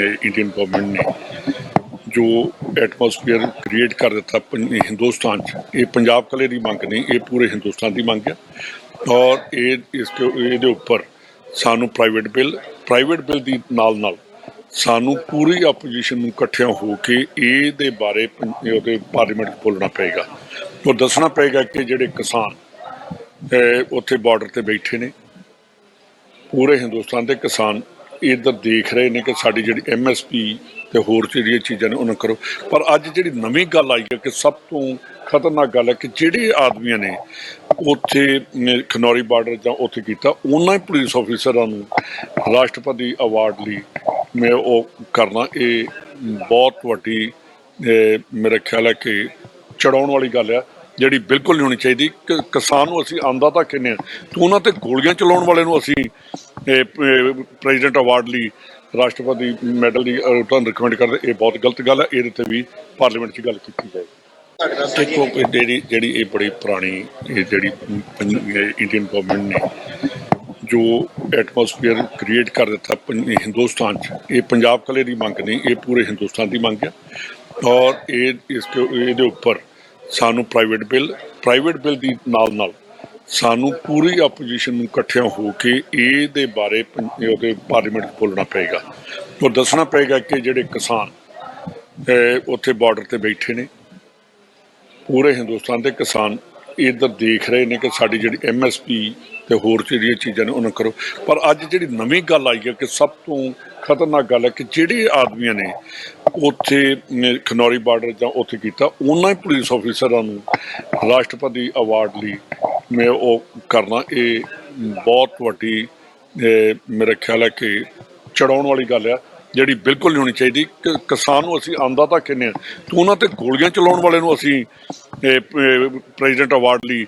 Indian government ਨੇ, ਜੋ atmosphere create ਕਰ ਦਿੱਤਾ ਪੰ- ਹਿੰਦੁਸਤਾਨ 'ਚ। ਇਹ ਪੰਜਾਬ ਕਲੇ ਦੀ ਮੰਗ ਨਹੀਂ, ਇਹ ਪੂਰੇ ਹਿੰਦੁਸਤਾਨ ਦੀ ਮੰਗ ਹੈ ਔਰ ਇਹ ਇਸ ਤੋਂ, ਇਹਦੇ ਉੱਪਰ ਸਾਨੂੰ ਪ੍ਰਾਈਵੇਟ ਬਿੱਲ ਪ੍ਰਾਈਵੇਟ ਬਿੱਲ ਦੀ ਨਾਲ ਨਾਲ ਸਾਨੂੰ ਪੂਰੀ ਆਪੋਜੀਸ਼ਨ ਨੂੰ ਇਕੱਠਿਆਂ ਹੋ ਕੇ ਇਹਦੇ ਬਾਰੇ ਉਹਦੇ ਪਾਰਲੀਮੈਂਟ ਬੋਲਣਾ ਪਏਗਾ। ਉਹ ਦੱਸਣਾ ਪਏਗਾ ਕਿ ਜਿਹੜੇ ਕਿਸਾਨ ਉੱਥੇ ਬਾਰਡਰ ਤੇ ਬੈਠੇ ਨੇ, ਪੂਰੇ ਹਿੰਦੁਸਤਾਨ ਦੇ ਕਿਸਾਨ ਇੱਧਰ ਦੇਖ ਰਹੇ ਨੇ ਕਿ ਸਾਡੀ ਜਿਹੜੀ ਐਮਐਸਪੀ ਤੇ ਹੋਰ ਜਿਹੜੀਆਂ ਚੀਜ਼ਾਂ ਨੇ ਉਹਨਾਂ ਕਰੋ। ਪਰ ਅੱਜ ਜਿਹੜੀ ਨਵੀਂ ਗੱਲ ਆਈ ਹੈ ਕਿ ਸਭ ਤੋਂ ਖਤਰਨਾਕ ਗੱਲ ਹੈ ਕਿ ਜਿਹੜੇ ਆਦਮੀਆਂ ਨੇ ਉੱਥੇ ਅਮ, ਖਨੌਰੀ ਬਾਰਡਰ ਜਾਂ ਉੱਥੇ ਕੀਤਾ ਉਹਨਾਂ ਹੀ ਪੁਲਿਸ ਆਫੀਸਰਾਂ ਨੂੰ ਰਾਸ਼ਟਰਪਤੀ ਅਵਾਰਡ ਲਈ ਮੈਂ ਉਹ ਕਰਨਾ। ਇਹ ਬਹੁਤ ਵੱਡੀ ਮੇਰਾ ਖਿਆਲ ਹੈ ਕਿ ਚੜਾਉਣ ਵਾਲੀ ਗੱਲ ਹੈ ਜਿਹੜੀ ਬਿਲਕੁਲ ਨਹੀਂ ਹੋਣੀ ਚਾਹੀਦੀ। ਕਿ ਕਿਸਾਨ ਨੂੰ ਅਸੀਂ ਆਂਦਾ ਤਾਂ ਕਿੰਨੇ ਆ ਉਹਨਾਂ ਤੇ ਗੋਲੀਆਂ ਚਲਾਉਣ ਵਾਲੇ ਨੂੰ ਅਸੀਂ ਪ੍ਰੈਜ਼ੀਡੈਂਟ ਅਵਾਰਡ ਲਈ ਰਾਸ਼ਟਰਪਤੀ ਮੈਡਲ ਦੀ ਤੁਹਾਨੂੰ ਰਿਕਮੈਂਡ ਕਰਦੇ, ਇਹ ਬਹੁਤ ਗਲਤ ਗੱਲ ਹੈ, ਇਹਦੇ ਤੇ ਵੀ ਪਾਰਲੀਮੈਂਟ 'ਚ ਗੱਲ ਕੀਤੀ ਜਾਏ। ਦੇਖੋ, ਇਹ ਜਿਹੜੀ ਜਿਹੜੀ ਇਹ ਬੜੀ ਪੁਰਾਣੀ, ਇਹ ਜਿਹੜੀ ਇੰਡੀਅਨ ਗਵਰਨਮੈਂਟ ਨੇ ਜੋ ਐਟਮੋਸਫੀਅਰ ਕ੍ਰੀਏਟ ਕਰ ਦਿੱਤਾ ਪੰ- ਹਿੰਦੁਸਤਾਨ 'ਚ, ਇਹ ਪੰਜਾਬ ਕਲੇ ਦੀ ਮੰਗ ਨਹੀਂ, ਇਹ ਪੂਰੇ ਹਿੰਦੁਸਤਾਨ ਦੀ ਮੰਗ ਹੈ। ਔਰ ਇਹ ਇਸ ਤੋਂ ਇਹਦੇ ਉੱਪਰ ਸਾਨੂੰ ਪ੍ਰਾਈਵੇਟ ਬਿੱਲ ਪ੍ਰਾਈਵੇਟ ਬਿੱਲ ਦੀ ਨਾਲ ਨਾਲ ਸਾਨੂੰ ਪੂਰੀ ਆਪੋਜੀਸ਼ਨ ਨੂੰ ਇਕੱਠਿਆਂ ਹੋ ਕੇ ਇਹਦੇ ਬਾਰੇ ਪੰ- ਉਹਦੇ ਪਾਰਲੀਮੈਂਟ 'ਚ ਬੋਲਣਾ ਪਏਗਾ। ਉਹ ਦੱਸਣਾ ਪਏਗਾ ਕਿ ਜਿਹੜੇ ਕਿਸਾਨ ਉੱਥੇ ਬਾਰਡਰ ਤੇ ਬੈਠੇ ਨੇ। ਪੂਰੇ ਹਿੰਦੁਸਤਾਨ ਦੇ ਕਿਸਾਨ ਇੱਧਰ ਦੇਖ ਰਹੇ ਨੇ ਕਿ ਸਾਡੀ ਜਿਹੜੀ ਐਮਐਸਪੀ ਤੇ ਹੋਰ ਜਿਹੜੀਆਂ ਚੀਜ਼ਾਂ ਨੇ, ਉਹਨਾਂ ਕਰੋ। ਪਰ ਅੱਜ ਜਿਹੜੀ ਨਵੀਂ ਗੱਲ ਆਈ ਹੈ ਕਿ ਸਭ ਤੋਂ ਖਤਰਨਾਕ ਗੱਲ ਹੈ ਕਿ ਜਿਹੜੇ ਆਦਮੀਆਂ ਨੇ ਉੱਥੇ ਖਨੌਰੀ ਬਾਰਡਰ ਜਾਂ ਉੱਥੇ ਕੀਤਾ, ਉਹਨਾਂ ਹੀ ਪੁਲਿਸ ਆਫੀਸਰਾਂ ਨੂੰ ਰਾਸ਼ਟਰਪਤੀ ਅਵਾਰਡ ਲਈ ਮੈਂ ਉਹ ਕਰਨਾ ਇਹ ਬਹੁਤ ਵੱਡੀ ਅਹ, ਮੇਰਾ ਖਿਆਲ ਹੈ ਕਿ ਚੜਾਉਣ ਵਾਲੀ ਗੱਲ ਹੈ ਜਿਹੜੀ ਬਿਲਕੁਲ ਨਹੀਂ ਹੋਣੀ ਚਾਹੀਦੀ। ਕਿ ਕਿਸਾਨ ਨੂੰ ਅਸੀਂ ਆਂਦਾ ਤਾਂ ਕਿੰਨੇ ਆ ਉਹਨਾਂ ਤੇ ਗੋਲੀਆਂ ਚਲਾਉਣ ਵਾਲੇ ਨੂੰ ਅਸੀਂ ਪ੍ਰੈਜ਼ੀਡੈਂਟ ਅਵਾਰਡ ਲਈ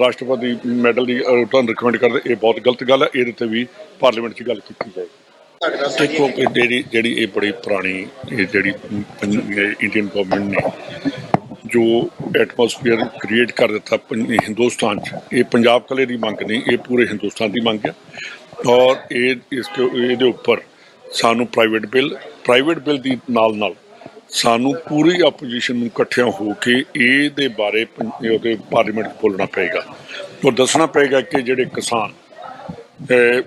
ਰਾਸ਼ਟਰਪਤੀ ਮੈਡਲ ਦੀ ਤੁਹਾਨੂੰ ਰਿਕਮੈਂਡ ਕਰਦੇ ਇਹ ਬਹੁਤ ਗਲਤ ਗੱਲ ਹੈ ਇਹਦੇ ਤੇ ਵੀ ਪਾਰਲੀਮੈਂਟ 'ਚ ਗੱਲ ਕੀਤੀ ਜਾਏ ਦੇਖੋ ਜਿਹੜੀ ਜਿਹੜੀ ਇਹ ਬੜੀ ਪੁਰਾਣੀ ਜਿਹੜੀ ਇੰਡੀਅਨ ਗਵਰਨਮੈਂਟ ਨੇ ਜੋ ਐਟਮੋਸਫੀਅਰ ਕ੍ਰੀਏਟ ਕਰ ਦਿੱਤਾ ਪੰ- ਹਿੰਦੁਸਤਾਨ 'ਚ। ਇਹ ਪੰਜਾਬ ਕਲੇ ਦੀ ਮੰਗ ਨਹੀਂ, ਇਹ ਪੂਰੇ ਹਿੰਦੁਸਤਾਨ ਦੀ ਮੰਗ ਹੈ ਔਰ ਇਹ, ਇਸ ਤੋਂ, ਇਹਦੇ ਉੱਪਰ ਸਾਨੂੰ ਪ੍ਰਾਈਵੇਟ ਬਿੱਲ ਪ੍ਰਾਈਵੇਟ ਬਿੱਲ ਦੀ ਨਾਲ ਨਾਲ ਸਾਨੂੰ ਪੂਰੀ ਆਪੋਜੀਸ਼ਨ ਨੂੰ ਇਕੱਠਿਆਂ ਹੋ ਕੇ ਇਹਦੇ ਬਾਰੇ ਪੰ- ਉਹਦੇ ਪਾਰਲੀਮੈਂਟ ਬੋਲਣਾ ਪਏਗਾ। ਉਹ ਦੱਸਣਾ ਪਏਗਾ ਕਿ ਜਿਹੜੇ ਕਿਸਾਨ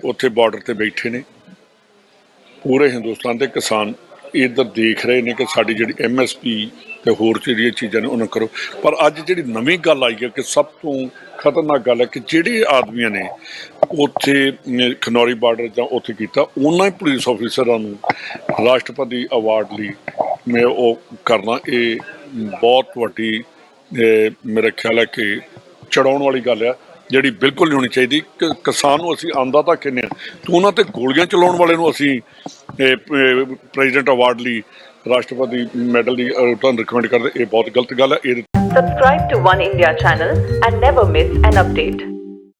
ਉੱਥੇ ਬਾਰਡਰ ਤੇ ਬੈਠੇ ਨੇ, ਪੂਰੇ ਹਿੰਦੁਸਤਾਨ ਦੇ ਕਿਸਾਨ ਇੱਧਰ ਦੇਖ ਰਹੇ ਨੇ ਕਿ ਸਾਡੀ ਜਿਹੜੀ ਐਮਐਸਪੀ ਤੇ ਹੋਰ ਜਿਹੜੀਆਂ ਚੀਜ਼ਾਂ ਨੇ, ਉਹਨਾਂ ਕਰੋ। ਪਰ ਅੱਜ ਜਿਹੜੀ ਨਵੀਂ ਗੱਲ ਆਈ ਹੈ ਕਿ ਸਭ ਤੋਂ ਖਤਰਨਾਕ ਗੱਲ ਹੈ ਕਿ ਜਿਹੜੇ ਆਦਮੀਆਂ ਨੇ ਉੱਥੇ ਖਨੌਰੀ ਬਾਰਡਰ ਜਾਂ ਉੱਥੇ ਕੀਤਾ, ਉਹਨਾਂ ਹੀ ਪੁਲਿਸ ਆਫੀਸਰਾਂ ਨੂੰ ਰਾਸ਼ਟਰਪਤੀ ਅਵਾਰਡ ਲਈ ਮੈਂ ਉਹ ਕਰਨਾ। ਇਹ ਬਹੁਤ ਵੱਡੀ ਮੇਰਾ ਖਿਆਲ ਹੈ ਕਿ ਚੜਾਉਣ ਵਾਲੀ ਗੱਲ ਹੈ। ਜਿਹੜੀ ਬਿਲਕੁਲ ਨਹੀਂ ਹੋਣੀ ਚਾਹੀਦੀ। ਕਿ, ਕਿਸਾਨ ਨੂੰ ਅਸੀਂ ਆਂਦਾ ਤਾਂ ਕਿੰਨੇ ਆ ਉਹਨਾਂ ਤੇ ਗੋਲੀਆਂ ਚਲਾਉਣ ਵਾਲੇ ਨੂੰ ਅਸੀਂ ਪ੍ਰੈਜ਼ੀਡੈਂਟ ਅਵਾਰਡ ਲਈ ਰਾਸ਼ਟਰਪਤੀ ਮੈਡਲ ਦੀ ਤੁਹਾਨੂੰ ਰਿਕਮੈਂਡ ਕਰਦੇ ਇਹ ਬਹੁਤ ਗਲਤ ਗੱਲ ਹੈ। ਇਹਦੇ Subscribe to One India channel and never miss an.